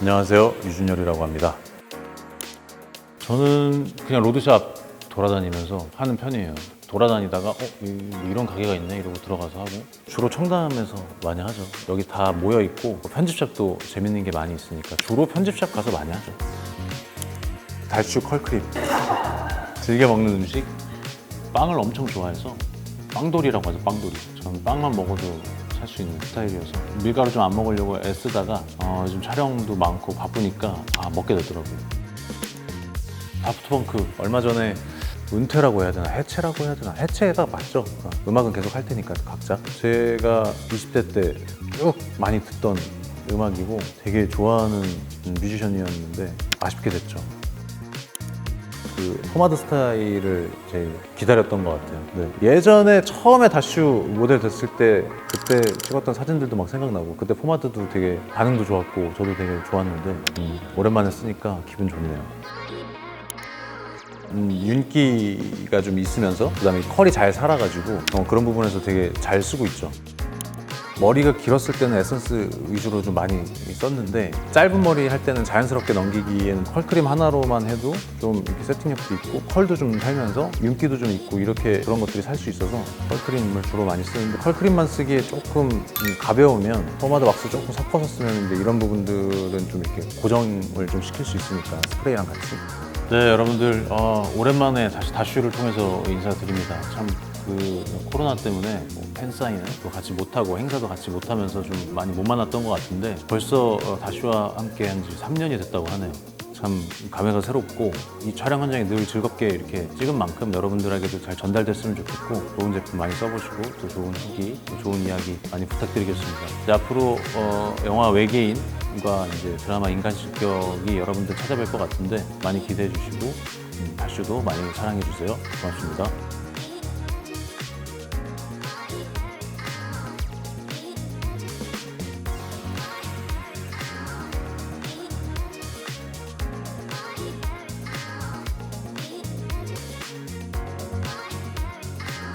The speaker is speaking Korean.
안녕하세요. 유준열이라고 합니다. 저는 그냥 로드샵 돌아다니면서 하는 편이에요. 돌아다니다가 어 이- 이런 가게가 있네 이러고 들어가서 하고 주로 청담에서 많이 하죠. 여기 다 모여 있고 편집샵도 재밌는 게 많이 있으니까 주로 편집샵 가서 많이 하죠. 달슈 컬크림 즐겨 먹는 음식 빵을 엄청 좋아해서 빵돌이라고 하죠 빵돌이 저는 빵만 먹어도 살 수 있는 스타일이어서 밀가루 좀 안 먹으려고 애쓰다가 어, 요즘 촬영도 많고 바쁘니까 아 먹게 되더라고요. 다프트펑크. 얼마 전에 은퇴라고 해야 되나? 해체라고 해야 되나? 해체가 맞죠. 어, 음악은 계속 할 테니까 각자. 제가 20대 때 쭉 많이 듣던 음악이고 되게 좋아하는 뮤지션이었는데 아쉽게 됐죠 그 포마드 스타일을 제일 기다렸던 것 같아요. 네. 예전에 처음에 다슈 모델 됐을 때 그때 찍었던 사진들도 막 생각나고 그때 포마드도 되게 반응도 좋았고 저도 되게 좋았는데 음, 오랜만에 쓰니까 기분 좋네요. 음, 윤기가 좀 있으면서 그다음에 컬이 잘 살아가지고 어, 그런 부분에서 되게 잘 쓰고 있죠. 머리가 길었을 때는 에센스 위주로 좀 많이 썼는데 짧은 머리 할 때는 자연스럽게 넘기기에는 컬크림 하나로만 해도 좀 이렇게 세팅력도 있고 컬도 좀 살면서 윤기도 좀 있고 이렇게 그런 것들이 살 수 있어서 컬크림을 주로 많이 쓰는데 컬크림만 쓰기에 조금 음, 가벼우면 포마드 왁스 조금 섞어서 쓰면 이제 이런 부분들은 좀 이렇게 고정을 좀 시킬 수 있으니까 스프레이랑 같이. 네 여러분들 어, 오랜만에 다시 다슈를 통해서 인사드립니다. 참 그 코로나 때문에 뭐 팬 사인회 또 같이 못하고 행사도 같이 못하면서 좀 많이 못 만났던 것 같은데 벌써 어, 다슈와 함께 한 지 3년이 됐다고 하네요 참 감회가 새롭고 이 촬영 현장이 늘 즐겁게 이렇게 찍은 만큼 여러분들에게도 잘 전달됐으면 좋겠고 좋은 제품 많이 써보시고 또 좋은 후기, 또 좋은 이야기 많이 부탁드리겠습니다. 이제 앞으로 어, 영화 외계인과 이제 드라마 인간실격이 여러분들 찾아뵐 것 같은데 많이 기대해 주시고 음, 다슈도 많이 사랑해 주세요. 고맙습니다.